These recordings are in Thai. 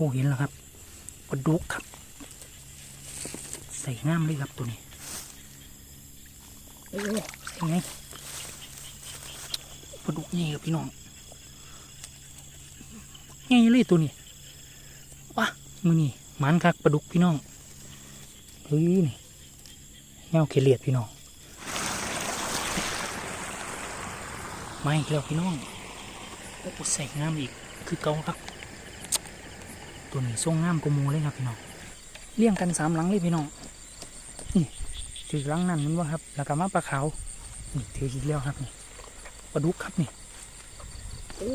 โอ้เห็นแล้วครับปลาดุกครับ ใส่ง่ามเลยครับตัวนี้ โอ้ใส่ไงปลาดุกใหญ่ครับพี่น้องใหญ่เลยตัวนี้ว้ามือนี่มันคักปลาดุกพี่น้องเฮ้ยนี่เงาเขลียดพี่น้องไม่แล้วพี่น้องโอ้ใส่งามอีกคือเก่าครับ ตัวนี้ทรงงามกมูเลยครับพี่น้องเลี้ยงกันสามหลังเลยพี่น้องนี่ถือหลังนั่นมันว่าครับ แล้วก็มาปลาขาวนี่ถืออีกแล้วครับนี่ปลาดุกครับนี่โอ้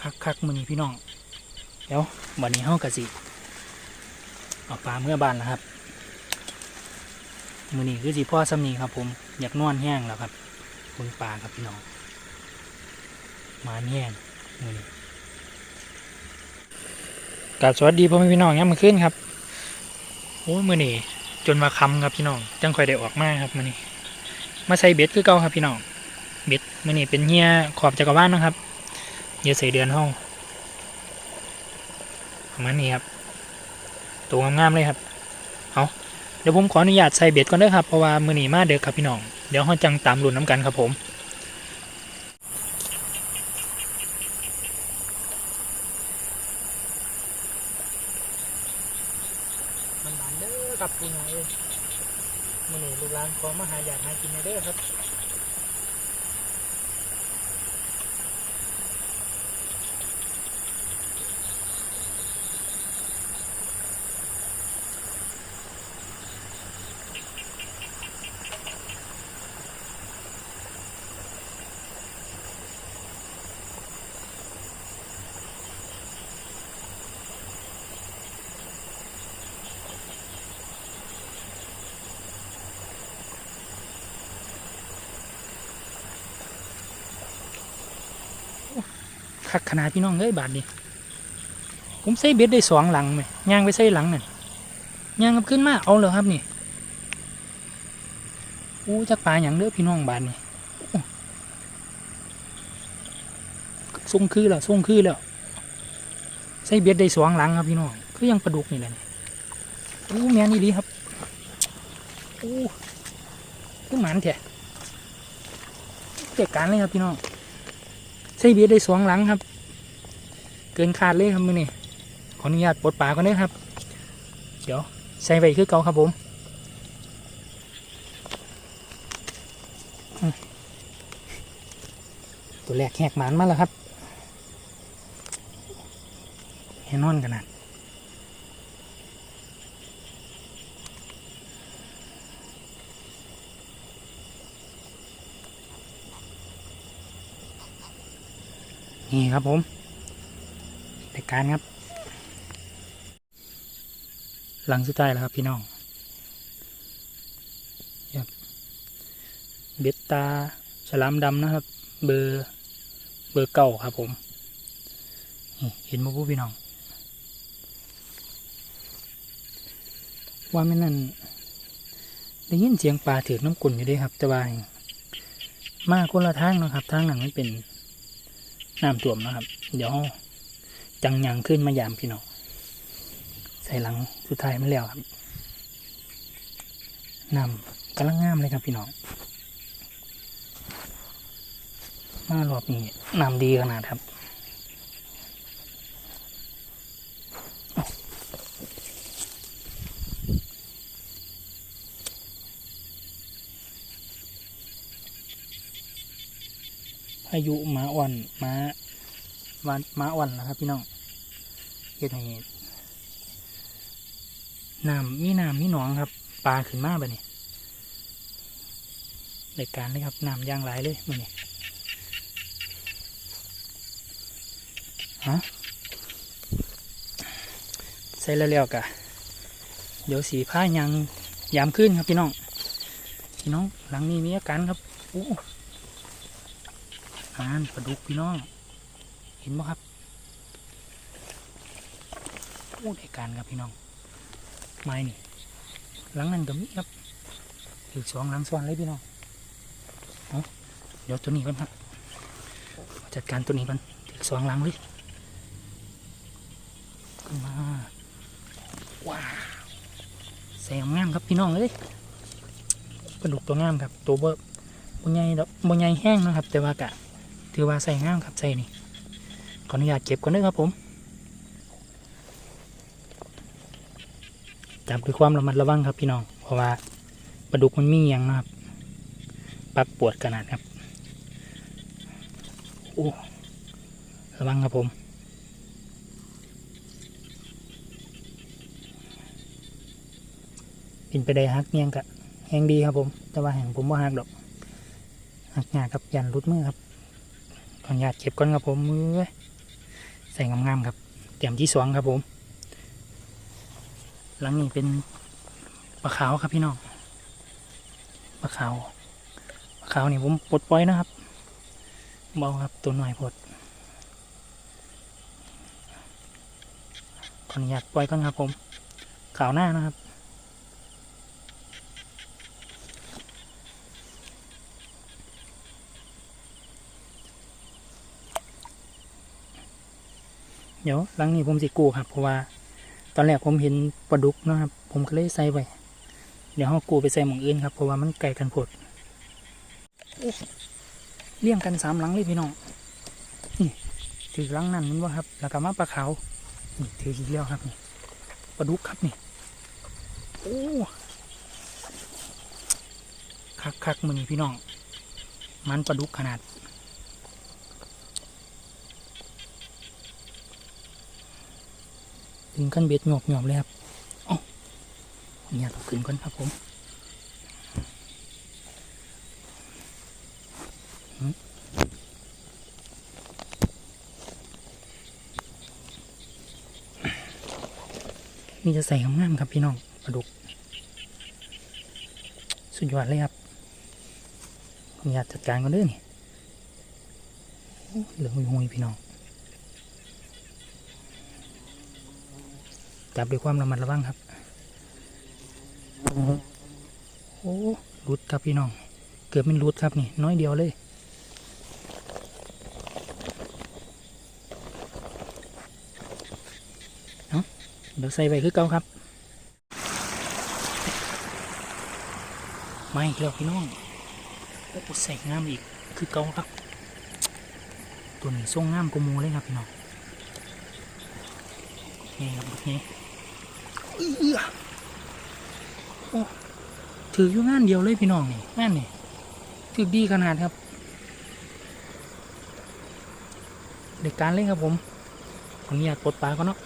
คักคักๆมือนี้พี่น้องเดี๋ยววันนี้เฮากะสิเอาปลาเมื่อบานแล้วครับมือนี้คือสิพ่อสำนีครับ ผมอยากนอนแห้งแล้วครับบนปลาครับพี่น้องมาแห้งมือนี้ กับสวัสดีพ่อแม่พี่น้องยังมาขึ้นครับโอ้ยมือนี่จนมาคำครับพี่น้องจังค่อยได้ออกมาครับมือนี่มาใส่เบ็ดคือเก่าครับพี่น้องเบ็ดมือนี่เป็นเฮียขอบจักรวาลนะครับเฮียใส่เดือนห้องประมาณนี้ครับตัวงามๆเลยครับเอาเดี๋ยวผมขออนุญาตใส่เบ็ดก่อนเด้อครับเพราะว่ามือนี่มาเด็กครับพี่น้องเดี๋ยวเราจังตามรุ่นน้ำกันครับผม มันหวานเด้อครับพี่น้องเอ้ยมื่อนี้ลูกหลาน ขอมหาอยากหากินเด้อครับ คักขนาดพี่น้องเอ้ยบาทนี้ผมใส่เบ็ดได้สองหลังไหมย่างไปใส่หลังนั่นย่างกับขึ้นมาเอาเลยครับนี่โอ้จักปลาอย่างเด้อพี่น้องบาทนี้โอ้ทรงคือแล้วทรงคือแล้วใส่เบ็ดได้สองหลังครับพี่น้องคือยังปลาดุกนี่แหละนี่โอ้แม่นี่ดีครับโอ้คือหมันแท้เจ็ดการเลยครับพี่น้อง ใส่เบียดได้สองหลังครับ เกินขาดเลยครับมือนี่ขออนุญาตปลดปลาก่อนเด้อครับ เดี๋ยวใส่ไปคือเก่าครับผมอืมตัวแรกแหกหมานมาแล้วครับแน่นอนขนาด นี่ครับผมรายการครับ หลังสุดท้ายแล้วครับพี่น้องครับเบ็ดตาฉลามดำนะครับ เบอร์เบอร์เก่าครับผมนี่เห็นไหมผู้พี่น้องว่าไม่นั่นได้ยินเสียงปลาถือน้ำกุ่นอยู่ด้วยครับ แต่ว่ามาคนละทางนะครับทางนั้นมันเป็น น้ำท่วมนะครับ เดี๋ยวจังยังขึ้นมายามพี่น้องใส่หลังสุดท้ายมาแล้วครับน้ำกำลังงามเลยครับพี่น้องมารอบนี้น้ำดีขนาดครับ พายุหมาอ่อนหมาวันม้าอ่อนนะครับ พี่น้องเฮ็ดให้น้ำมีน้ำมีหนองครับปลาขึ้นมาแบบนี้รายการเลยครับน้ำยางไหลเลยมือนี้ฮะใส่แล้วๆกะเดี๋ยวสีผ้ายังยามขึ้นครับพี่น้องพี่น้องหลังนี้มีอาการครับโอ้ อ่านปลาดุกพี่น้อง เห็นไหมครับโอ้ได้การครับพี่น้อง ไม้นี่ หลังนั้นก็มีครับอีกสองหลังซ้อนเลยพี่น้องเดี๋ยวตัวนี้ก่อนครับ จัดการตัวนี้ก่อนอีกสองหลังเลยขึ้นมาว้าวแสงงามครับพี่น้องเอ้ยปลาดุกตัวงามครับ ตัวเบิบบใหญ่ดอกบใหญ่แห้งนะครับ แต่ว่ากะ ถือว่าใส่ง่ามครับใส่นี่ขออนุญาตเก็บก่อนเด้อครับผมจับด้วยความระมัดระวังครับพี่น้อง เพราะว่าปลาดุกมันมีเงียงนะครับ ปักปวดขนาดครับโอ้ระวังครับผมกินไปได้ฮักเงียงกะแหงดีครับผม แต่ว่าแหงผมว่าฮักดอกฮักงาครับยันรุดมือครับ ขออนุญาตเก็บก่อนครับผมมือใส่งามๆครับ เตรียมที่สองครับผม หลังนี้เป็นปลาขาวครับพี่น้องปลาขาวปลาขาวนี่ผมปลดปล่อยนะครับเบาครับตัวหน่อยพดขออนุญาตปล่อยก่อนครับผมขาวหน้านะครับ เดี๋ยวหลังนี้ผมสิกูครับเพราะว่า ตอนแรกผมเห็นปลาดุกนะครับ ผมก็เลยใส่ไว้เดี๋ยวเขากูไปใส่หมองอื่นครับเพราะว่ามันไกลกันโพดเลี่ยงกันสามหลังเลยพี่น้องนี่ถือหลังนั่นมันว่าครับ แล้วก็มาปลาขาวนี่ถืออีกแล้วครับนี่ปลาดุกครับนี่โอ้คักคักมือนี่พี่น้อง มันปลาดุกขนาด ถึงขั้นเบ็ดหยอบหยอบเลยครับเอ้าเนี่ยต้องขึ้นก่อนครับผมนี่จะใส่งามๆครับพี่น้องปลาดุก สุดยอดเลยครับผมอยากจัดการกันเด้อนี่โอ้เหลืองหุยๆพี่น้อง จับด้วยความระมัดระวังครับ โอ้รุดครับพี่น้อง เกือบเป็นรุดครับนี่ น้อยเดียวเลยเอาเดี๋ยวใส่ไปคือเก่าครับ ไม่แล้วพี่น้องโอ้ใส่งามอีกคือเก่าครับ ตัวนี้ทรงงามกมูเลยครับพี่น้องนี่ครับนี่ เอื้อโอ้ถืออยู่งานเดียวเลยพี่น้องนี่งานนี่ถือดีขนาดครับเด็กการเล่นครับผมผมอยากปลดปลาก็เนาะ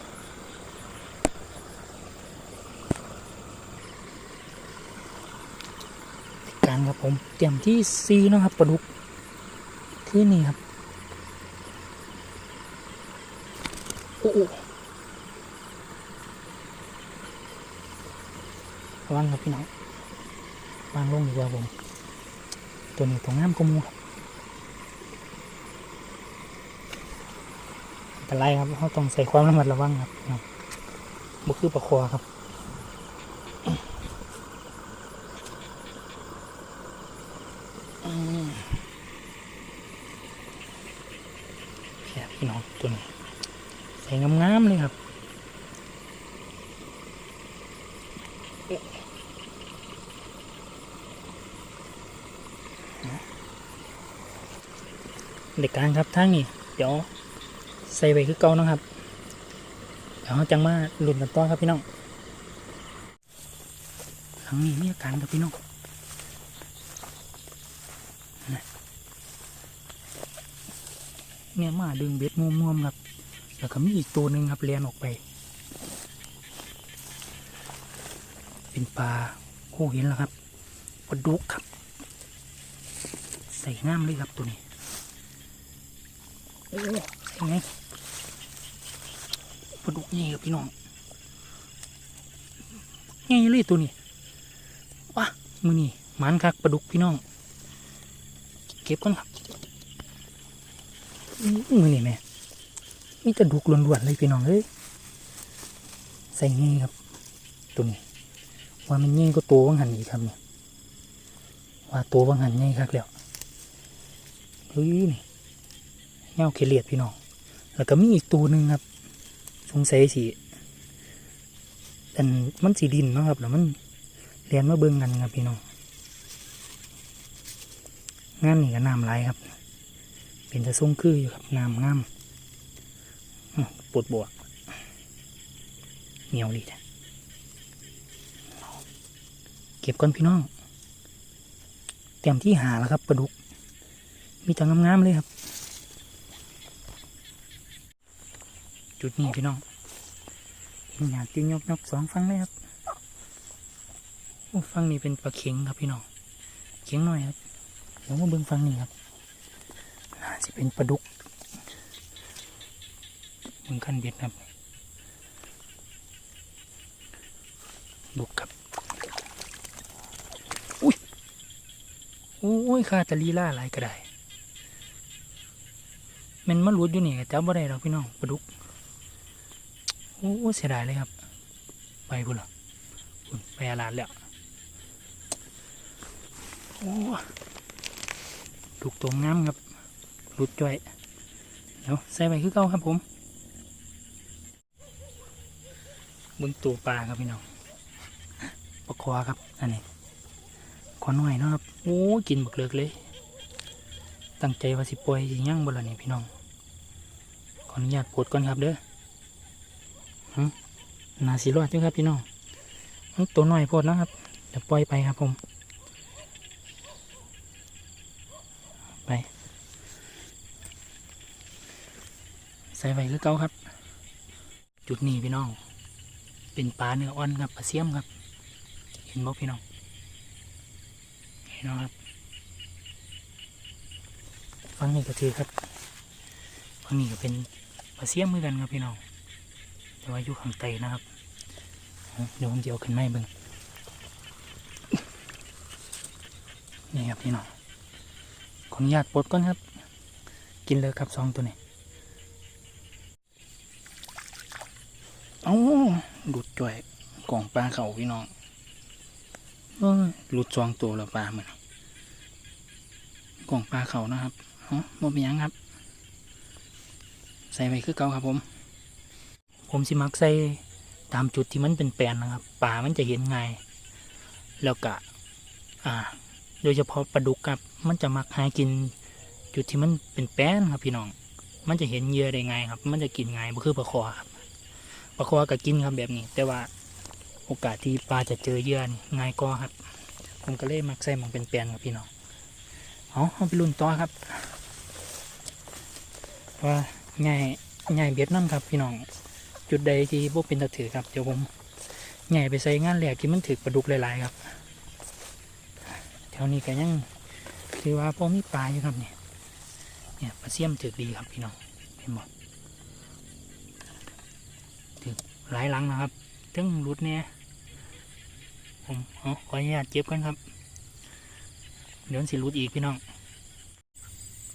การครับผมเตรียมที่ซีนะครับปลาดุกที่นี่ครับโอ้โห ระวังครับพี่น้องวางลงดีกว่าผม ตัวนี้ตัวงามกมูครับอันไรครับเขาต้องใส่ความระมัดระวังครับบุคือประคอครับอืมแค่พี่น้องตัวนี้ ใส่งามๆเลยครับ เด็กกลาง ครับทางนี้เดี๋ยวใส่ไว้คือเก่านะครับ เดี๋ยวจังมาหลุนกันต่อครับพี่น้องทางนี้มีอาการครับพี่น้องเนี่ยมาดึงเบ็ดม่วมๆครับ แล้วก็มีอีกตัวหนึ่งครับเลียนออกไป เป็นปลาโอ้เห็นแล้วครับปลาดุกครับ ใส่งามเลยครับตัวนี้ โอ้ใช่ไงปลาดุกใหญ่ครับพี่น้องใหญ่เลยตัวนี้ว้ามือนี่มันคักปลาดุกพี่น้อง เก็บก่อนครับมือนี่แม่มีแต่ดุกล้วนๆเลยพี่น้องเอ้ยใส่ง่ายครับตัวนี้ว่ามันง่ายก็ตัววังหันอีกครับเนี่ยว่าตัววังหันง่ายครับแล้วเฮ้ยนี่ เงาเคเลียดพี่น้อง แล้วก็มีอีกตัวหนึ่งครับ สงสัยสิอันมันสีดินนะครับแล้วมันเรียนมาเบิ่งกันครับพี่น้องงานนี่ก็น้ำไหลายครับ เป็นจะส่งคืออยู่ครับน้ำงามปวดบวกเหนียวดีนะเก็บก่อนพี่น้องเต็มที่หาแล้วครับปลาดุก มีแต่งามๆเลยครับ จุดนี้พี่น้องเห็นอยากจิ้งยกยกสองฟังเลยครับโอ้ฟังนี้เป็นปลาเข็งครับพี่น้องเข็งหน่อยครับเดี๋ยวมาเบิ่งฟังนี้ครับน่าจะเป็นปลาดุกเบิ่งขั้นเบ็ดครับดุกครับอุ้ยโอ้ยคาตะลีล่าหลายก็ได้มันมาหลุดอยู่นี่ก็จับบ่ได้หรอกพี่น้องปลาดุก โอ้เสียดายเลยครับ ไปพุ่นเหรอพุ่นไปอาลาดแล้วโอ้ถูกตัวงามครับหลุดจ่อยเดี๋ยวใส่ไปคือเก่าครับผมบึงตัวปลาครับพี่น้องปลาคอครับอันนี้ขอหน่อยนะครับโอ้กินบักเลิกเลย ตั้งใจว่าสิปล่อยสิย่างบ่ละนี่พี่น้องขออนุญาตปลดก่อนครับเด้อ นาสีรอดด้วยครับพี่น้องตัวหน้อยโพดนะครับเดี๋ยวปล่อยไปครับผม ไป ใส่ไว้คือเก่าครับ จุดนี้พี่น้อง เป็นปลาเนื้ออ่อนครับปลาเสียมครับ เห็นบ่พี่น้อง เห็นครับฟังนี่ก็ถือครับฟังนี่ก็เป็นปลาเสียมเหมือนกันครับพี่น้อง แต่ว่าอยู่ข้างใต้นะครับเดี๋ยวผมจะเอาขึ้นไม้เบิ่งนี่ครับพี่น้องขออนุญาตปลดก่อนครับ กินเลยครับสองตัวนี้เอาหลุดจ่อยกล่องปลาเขาพี่น้องหลุดสองตัวแล้วปลาเหมือนกล่องปลาเขานะครับเอ๋อโมเป็นยังครับ ใส่ไปคือเก่าครับผม ผมสิมักใส่ตามจุดที่มันเป็นแปลนนะครับป่ามันจะเห็นง่ายแล้วก็อ่า โดยเฉพาะปลาดุกครับมันจะมักหากินจุดที่มันเป็นแป้นครับพี่น้อง มันจะเห็นเหยื่อได้ง่ายครับ มันจะกินง่ายบ่คือปลาคอครับปลาคอก็กินครับแบบนี้ แต่ว่าโอกาสที่ปลาจะเจอเหยื่อนี่ง่ายกว่าครับ ผมก็เลยมักใส่มองเป็นแปลนครับพี่น้องเอาเอาไปลุ้นต่อครับ ว่าง่ายง่ายเบียดน้ำครับพี่น้อง จุดใดที่พวกเป็นตะถือครับเดี๋ยวผมใหญ่ไปใส่งานแหลกที่มันถือปลาดุกหลายๆครับแถวนี้ก็ยังคือว่าพอมีปลาอยู่ครับเนี่ยเนี่ยปลาเสียมถือดีครับพี่น้องเห็นหมดถือหลายหลังนะครับถึงรุดเนี่ยผมเอขออนุญาตเจ็บกันครับ เดี๋ยวสิรุดอีกพี่น้อง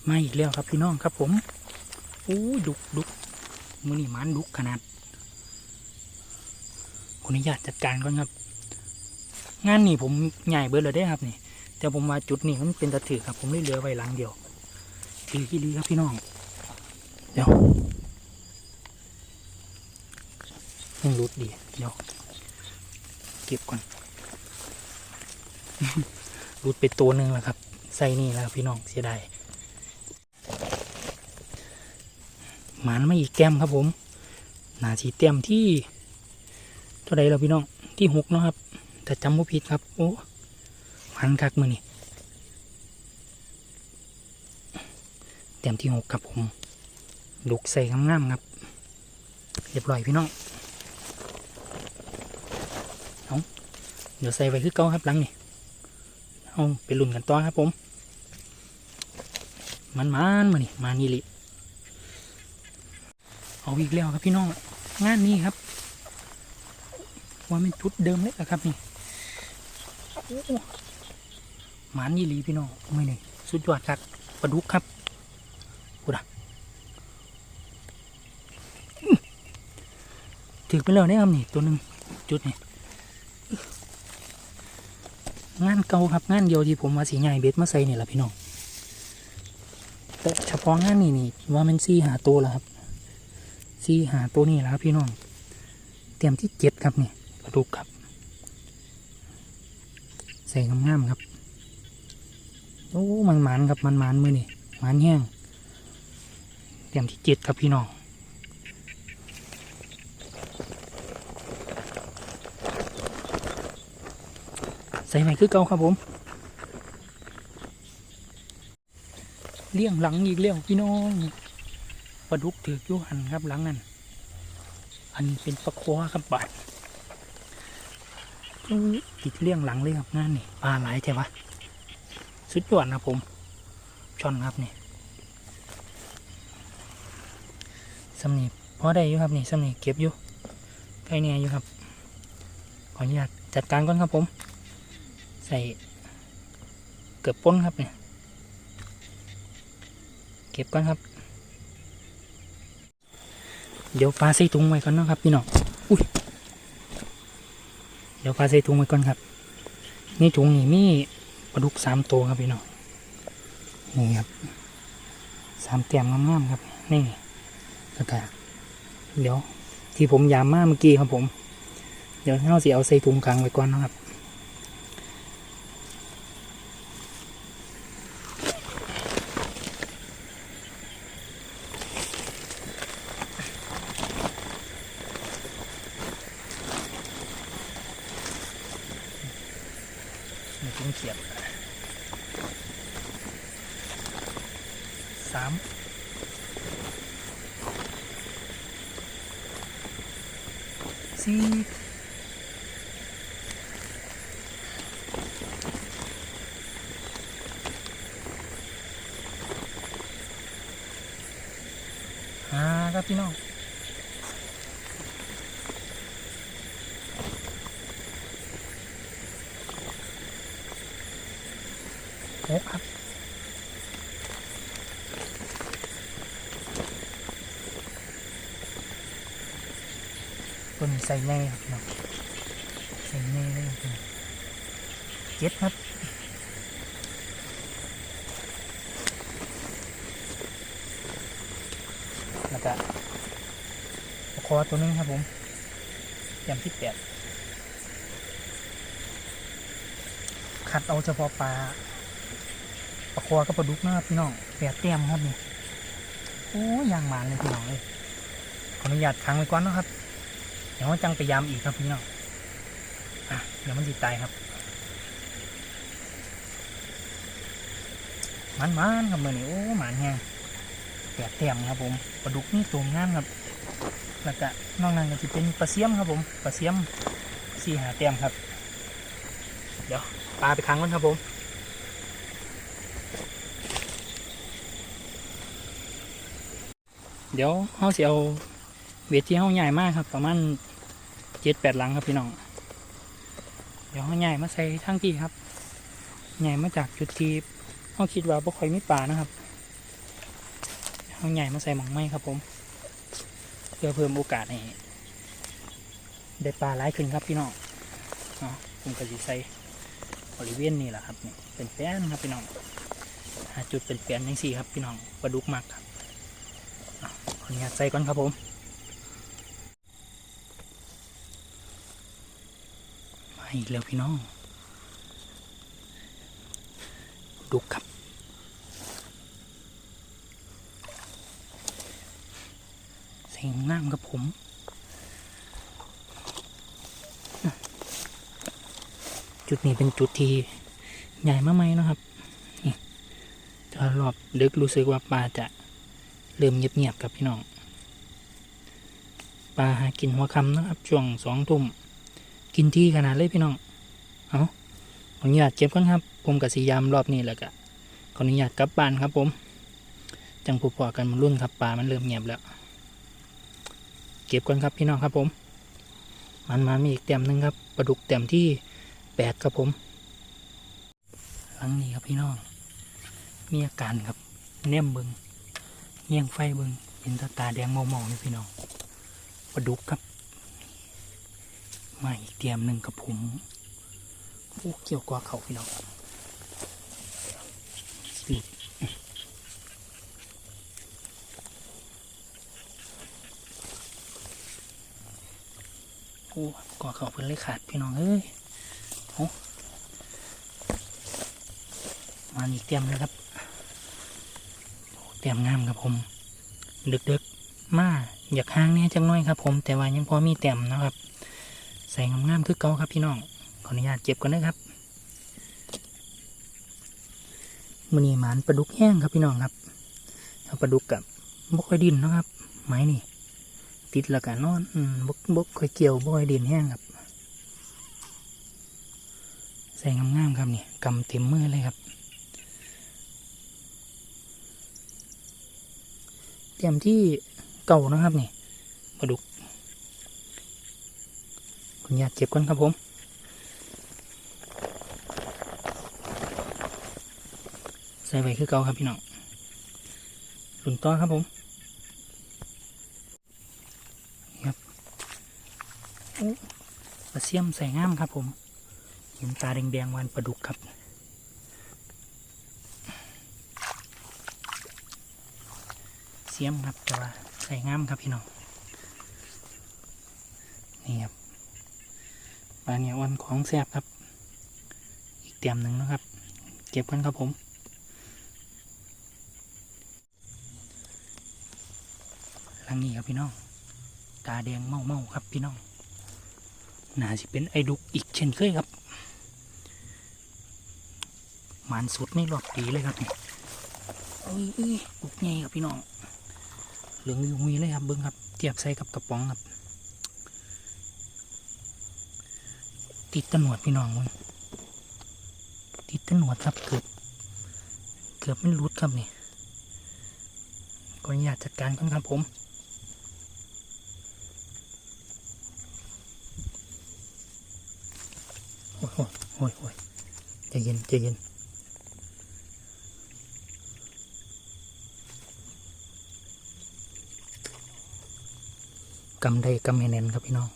มาอีกแล้วครับพี่น้องครับผมโอ้ดุกดุกมือนี่มันดุกขนาด ขออนุญาตจัดการก่อนครับ งานนี่ผมใหญ่เบิดเลยได้ครับนี่ แต่ผมว่าจุดนี้มันเป็นตะถือครับ ผมเลยเหลือไว้หลังเดียวถือกี่ดีครับพี่น้อง เดี๋ยวยังรุดดี เดี๋ยว เก็บก่อนรุดไปตัวหนึ่งแล้วครับ ใส่นี่แล้วพี่น้องเสียดายหมานมาอีกแก้มครับผม นาสีเต็มที่ เท่าไรเราพี่น้องที่หกเนาะครับแต่จำว่ผิดครับโอ้มันคักมือนี่เต็มที่หกครับผมลูกใส่งามๆครับเรียบร้อยพี่น้องเอาเดี๋ยวใส่ไว้คือเก่าครับหลังนี่เอาไปลุ่นกันต่อครับผม มันมันมานี่มานี่ลิเอาอีกแล้วครับพี่น้องงานนี้ครับ ว่าเป็นชุดเดิมเลยอะครับนี่หมันยี่หลีพี่น้องไม่นี่สุดยอดครับปลาดุกครับกูดะถือไปแล้วเนี่ยครับนี่ตัวหนึ่งจุดนี่งานเก่าครับงานเดียวที่ผมมาสีใหญ่เบ็ดมาใส่นี่แหละพี่น้องแต่เฉพาะงานนี้นี่ว่ามันซี่หาตัวแล้วครับซี่หาตัวนี่แหละครับพี่น้องเตรียมที่เจ็ดครับนี่ ปลาดุกครับใส่งามๆครับ โอ้มันหมานครับมันหมานมือนี่หมานแห้งเตรียมที่เจ็ดครับพี่น้องใส่ใหม่คือเก่าครับผม เลี้ยงหลังอีกแล้วพี่น้องปลาดุกถือยูหันครับหลังนั่นอันนี้เป็นปลาควาครับบาด ติดเลี้ยงหลังเลยครับงานนี่ปลาหลายใช่ปะสุดยอดนะผม ช่อนครับนี่สำนีพอได้อยู่ครับนี่สำนีเก็บอยู่ใกล้เนี่ยอยู่ครับ ขออนุญาตจัดการก่อนครับผม ใส่เกือบป้นครับเนี่ยเก็บก่อนครับ เดี๋ยวปลาใส่ถุงไว้ก่อนนะครับพี่น้องอุ้ย เดี๋ยวพาใส่ถุงไว้ก่อนครับ นี่ถุงนี่มีปลาดุกสามตัวครับพี่น้องนี่ครับสามเตียมงามๆครับ นี่แล้วก็เดี๋ยวที่ผมยามมาเมื่อกี้ครับผม เดี๋ยวเท่าสิเอาใส่ถุงกลางไว้ก่อนนะครับ เขียบสามสี่ห้าครับพี่น้อง หกครับตัวนี้ใส่แน่ครับเนาะใส่แน่เลยครับเจ็ดครับแล้วก็คอตัวนึงครับผมยำที่แปดคัดเอาเฉพาะปลาปลาคอกับปลาดุกนะครับพี่น้องแปดเต้มครับนี่โอ้ยางหมานเลยพี่น้องเลยขออนุญาตค้างไว้ก่อนนะครับ ดี๋ยวจังไปยามอีกครับพี่น้องอะเดี๋ยวมันติดตายครับ มันมันๆครับมือนี่โอ้หมานแฮงแปดเต้มครับผมปลาดุกนี่ตัวงามครับแล้วก็นอกนั้นก็จะเป็นปลาเสียมครับผมปลาเสียมสี่หาเต้มครับ เดี๋ยวปลาไปค้างก่อนครับผมเดี๋ยวเขาเสิเอาเวทีเขาใหญ่มากครับ ประมาณ เจ็ดแปดหลังครับพี่น้อง เดี๋ยวเขาใหญ่มาใส่ทั้งที่ครับ ใหญ่มาจากจุดที่เขาคิดว่าบ่ค่อยมีป่านะครับเขาใหญ่มาใส่หมองไม้ครับผม เพื่อเพิ่มโอกาสให้ได้ปลาหลายขึ้นครับพี่น้องเนาะผมก็จะใส่บริเวณนี้แหละครับนี่เป็นแป้นครับพี่น้องหาจุดเป็นแป้นยังสี่ครับพี่น้องปลาดุกมากครับขออนุญาตใส่ก่อนครับผม มา อีกแล้วพี่น้อง ดุกครับใส่งามครับผมจุดนี้เป็นจุดที่ใหญ่มากไหมนะครับ นี่ถ้ารอบลึกรู้สึกว่าปลาจะเริ่มเงียบๆครับพี่น้อง ปลาหากินหัวคำนะครับ ช่วงสองทุ่ม กินที่ขนาดเลยพี่น้อง เอาขออนุญาตเก็บก่อนครับ ผมกับสียามรอบนี้แล้วก็ขออนุญาตกลับบ้านครับ ผม จังผูพอกันมันรุ่นครับปลามันเริ่มเงียบแล้ว เก็บก่อนครับพี่น้องครับ ผม มันมามีอีกเต็มหนึ่งครับปลาดุกเต็มที่แปดครับผมหลังนี้ครับพี่น้อง มีอาการครับเนียมเบิงเงี่ยงไฟเบิงเห็นตาตาแดงมองๆนี่พี่น้องปลาดุกครับ มาอีกเตรียมหนึ่งกับผมโอ้เกี่ยวกว่าเขาพี่น้องปีดโอ้ก่อเขาเพิ่นเลยขาดพี่น้องเอ้ยโอ้มาอีกเตรียมเลยครับเตรียมงามครับผมดึกๆมาอยากห้างเนี่ยจังน้อยครับผมแต่ว่ายังพอมีเต็มนะครับ ใส่งามๆคือเก่าครับพี่น้อง ขออนุญาตเก็บก่อนนะครับมือนี้หมานปลาดุกแห้งครับพี่น้องครับเอาปลาดุกกับบกค่อยดินนะครับ ไม้นี่ ติดแล้วกันนอนบกบกค่อยเกี่ยวบกค่อยดินแห้งครับใส่งามๆครับนี่กำเต็มมือเลยครับเตรียมที่เก่านะครับนี่ปลาดุก ญาตเก็บก่อนครับผมใส่ไว้คือเก่าครับพี่น้องหลุนต้อครับผมครับปลาเสียมใส่งามครับผมเห็นตาแดงๆวันปลาดุกครับเสียมครับแต่ว่าใส่งามครับพี่น้องนี่ครับ ลาเนี่ยวันของแซ่บครับ อีกเตรียมหนึ่งนะครับ เก็บกันครับผม ลังนี้ครับพี่น้อง ตาแดงเมาเมาครับพี่น้อง น่าจะเป็นไอ้ดุกอีกเช่นเคยครับ มันสุดนี่หลอดดีเลยครับนี่อ้ยเอ้ยดุกใหญ่ครับพี่น้อง เหลืองอยู่มีเลยครับเบิ้งครับ เทียบใส่กับกระป๋องครับ ติดตะหนวดพี่น้องมึงติดตะหนวดครับเกือบเกือบไม่รุดครับนี่ก็อยากจัดการก่อนครับผมโอ้ยโอ้ยโอ้ยโอ้ยใจเย็นใจเย็นกำได้กำแน่นครับพี่น้อง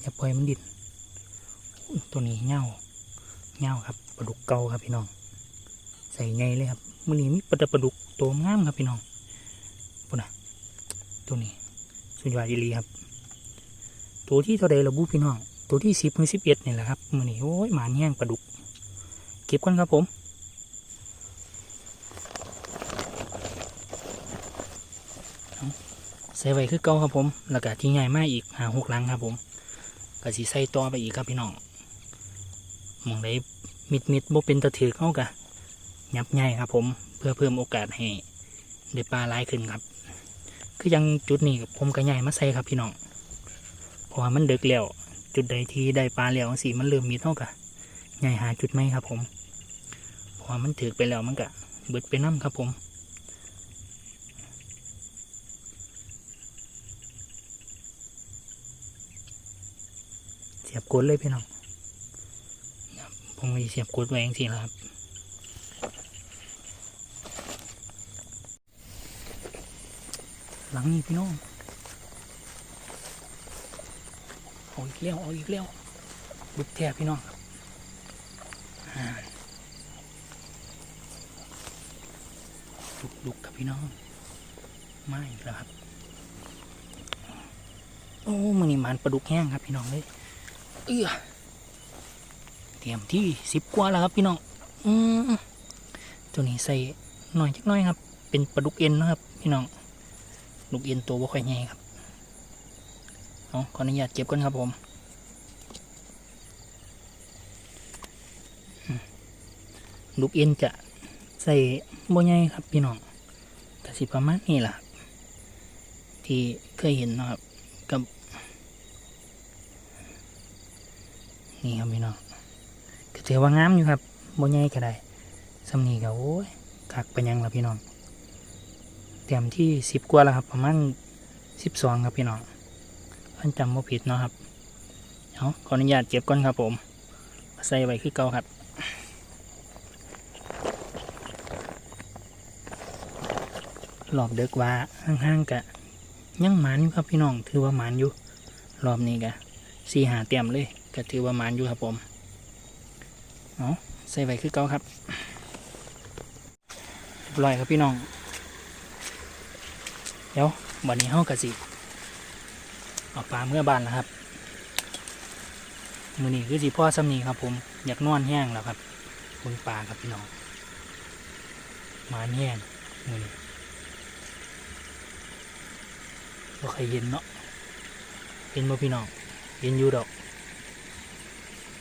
อย่าปล่อยมันดินตัวนี้เง่าเง่าครับปลาดุกเก่าครับพี่น้อง ใส่ไงเลยครับมือนี้มีปลาดุกปลาดุกตัวงามครับพี่น้องปุ่นะตัวนี้สุดยอดอีลีครับ ตัวที่เท่าใดระบุพี่น้อง ตัวที่สิบมือสิบเอ็ดนี่แหละครับมือนี้โอ้ยหมาแย่งปลาดุก เก็บกันครับผมใส่ไว้คือเก่าครับผม แล้วก็ที่ใหญ่มากอีกหาหกลังครับผม ก็สิใส่ต่อไปอีกครับพี่น้องมองได้มิดมิดบ่เป็นตะถือเข้ากะยับใหญ่ครับผมเพื่อเพิ่มโอกาสให้ได้ปลาลายขึ้นครับ คือยังจุดนี้ผมก็ใหญ่มาใส่ครับพี่น้องเพราะว่ามันเดึกแล้วจุดใดที่ได้ปลาแล้วสีมันเริ่มมีเท่ากะใหญ่หาจุดไหมครับผมเพราะว่ามันถือไปแล้วมันก็เบิดไปน้ำครับผม เสียบ กดเลยพี่น้องผมมีเสียบกดไว้เองสิครับหลังนี้พี่น้องเอาอีกแล้วเอาอีกแล้วบุกแทบพี่น้องลุกลุกครับพี่น้องไมาอีกแล้วครับ โอ้มันนี่มันปลาดุกแห้งครับพี่น้องเลย เอื้อเตรียมที่สิบกว่าแล้วครับพี่น้องอืมตัวนี้ใส่หน่อยจักหน่อยครับ เป็นปลาดุกเอ็นนะครับ พี่น้องลูกเอ็นตัวบ่ค่อยใหญ่ครับเอาขออนุญาตเก็บก่อนครับผมอืมลูกเอ็นจะใส่บ่ใหญ่ครับพี่น้องแต่สิประมาณนี้แหละครับที่เคยเห็นนะครับ กับ นี่ครับพี่น้องก็ถือว่างามอยู่ครับบ่ใหญ่ก็ได้สำนีก็โอ้ยคักไปยังแล้วพี่น้องเตรียมที่สิบกว่าแล้วครับ ประมาณสิบสองครับพี่น้องพันจำว่าผิดเนาะครับเอาขออนุญาตเก็บก่อนครับผมใส่ไว้คือเก่าครับรอบเด็กว่าห่างๆกะยังหมานอยู่ครับพี่น้องถือว่าหมานอยู่รอบนี้กะสี่หาเตรียมเลย ก็ถือว่ามานอยู่ครับผมเอาใส่ไว้คือเก่าครับเรียบร้อยครับพี่น้อง เดี๋ยววันนี้เฮากะสิเอาปลาเมื่อบานแล้วครับมือนี้คือสีพ่อสำนีครับ ผมอยากนอนแห้งแล้วครับบนปลาครับพี่น้องมาแห้งมือนี้บ่ใครเห็นเนาะเห็นบ่พี่น้องเห็นอยู่ดอก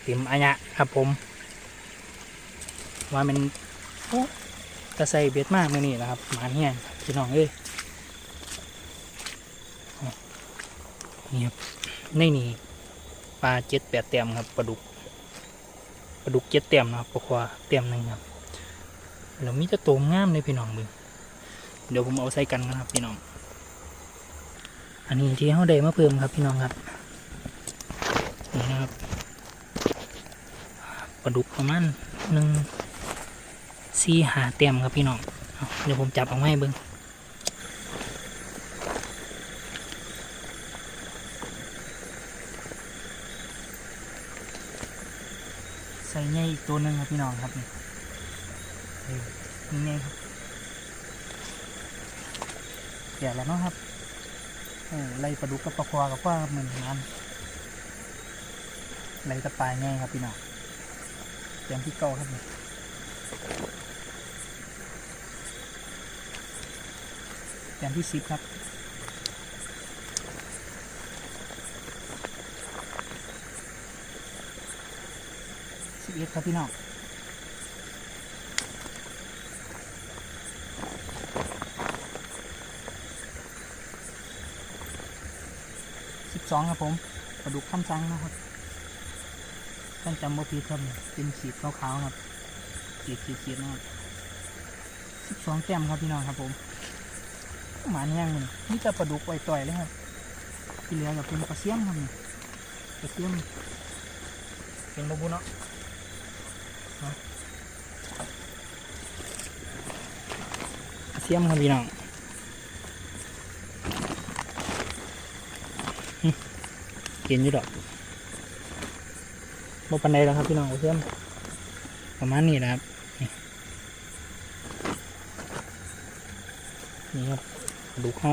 ต็มอัญะครับผม ว่ามันโอ้ตะใส่เบ็ดมากมือนี้นะครับหมาแห้งครับพี่น้องเอ้ยนี่ครับในนี่ปลาเจ็ดแปดเต็มครับปลาดุกปลาดุกเจ็ดเต็มนะครับปลาควาเต็มหนึ่งครับแล้วมีแต่โตวงามเลยพี่น้องเบึงเดี๋ยวผมเอาใส่กันนะครับพี่น้อง อันนี้ที่เขาได้มาเพิ่มครับพี่น้องครับนี่นะครับ ลาดุกประมาณหนึ่งสี่หาเต็มครับพี่น้องเอเดี๋ยวผมจับเอาให้เบิ้งใส่ใหญ่อีกตัวหนึ่งครับพี่น้องครับนี่เออนี่ไงครับเดี๋ยวแล้วเนาะครับออไล่ปลาดุกกับปลาควากับว่าเหมือนกันไล่ตะปายง่ายครับพี่น้อง ตรียมที่เก่าครับนี่เตรียมที่สิบครับสิบเอ็ดครับพี่น้องสิบสองครับผมกระดูกข้ามซังนะครับ ท่านจำว่าพีครับเป็นขีดขาวๆครับขีดขีดขีดนะครับสิบสองแต้มครับพี่น้องครับผมหมาแห้งมันนี่จะปลาดุกไวต่อยเลยครับที่เหลือกับเป็นปลาเสียมครับนี่ปลาเสียมเป็นบะบุเนาะเสียมครับพี่น้องเหึกินอยู่ดอก บ่ปันใดแล้วครับพี่น้องเสียมประมาณนี้นะครับ นี่ครับดูเข้า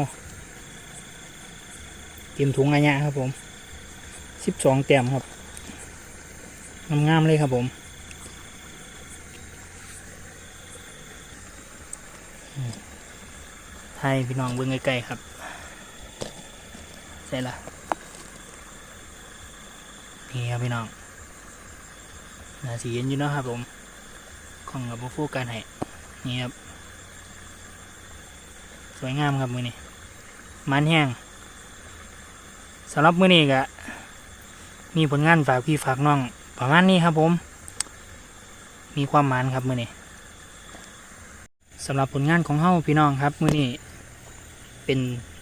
เตรียมถุงอะไรเงี้ยครับผมสิบสองแต้มครับงามๆเลยครับผมไทยพี่น้องเบิ่งใกล้ๆครับ ใช่ละนี่ครับพี่น้อง นาสีเย็นอยู่เนาะครับผมของกับโฟกัสให้นี่ครับ สวยงามครับมือนี้มันแห้งสำหรับมือนี้ก็มีผลงานฝากพี่ฝากน้อง ประมาณนี้ครับผม มีความมานครับมือนี้สำหรับผลงานของเฮาพี่น้องครับมือนี้เป็น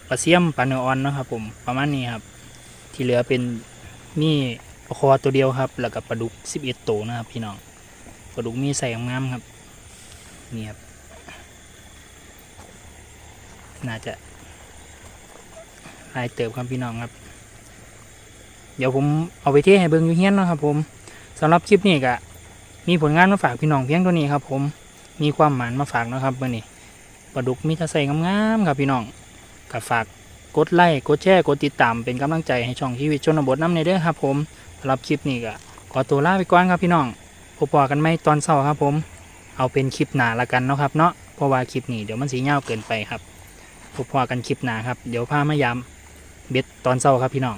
ปลาเสียมปลาเนื้ออ่อนนะครับผมประมาณนี้ครับ ที่เหลือเป็นมี ปลาคอตัวเดียวครับ แล้วก็ปลาดุกสิบเอ็ดตัวนะครับพี่น้องปลาดุกมีใส่งามครับนี่ครับน่าจะลายเติบครับพี่น้องครับ เดี๋ยวผมเอาไปเทให้เบิ้งอยู่เฮียนนะครับ ผมสำหรับคลิปนี้ก็มีผลงานมาฝากพี่น้องเพียงเท่านี้ครับ ผมมีความหมานมาฝากนะครับวันนี้ปลาดุกมีแตะใส่งามๆครับพี่น้องก็ฝากกดไลค์กดแชร์กดติดตามเป็นกำลังใจให้ช่องชีวิตชนบทน้ำในเด้อครับผม รับคลิปนี้ก็ขอตัวลาไปก่อนครับพี่น้องพบกันไหมตอนเช้าครับผม เอาเป็นคลิปหนาละกันเนาะครับเนาะเพราะว่าคลิปนี้เดี๋ยวมันสีเงาเกินไปครับพบกันคลิปหนาครับ เดี๋ยวพามายามเบ็ดตอนเช้าครับพี่น้อง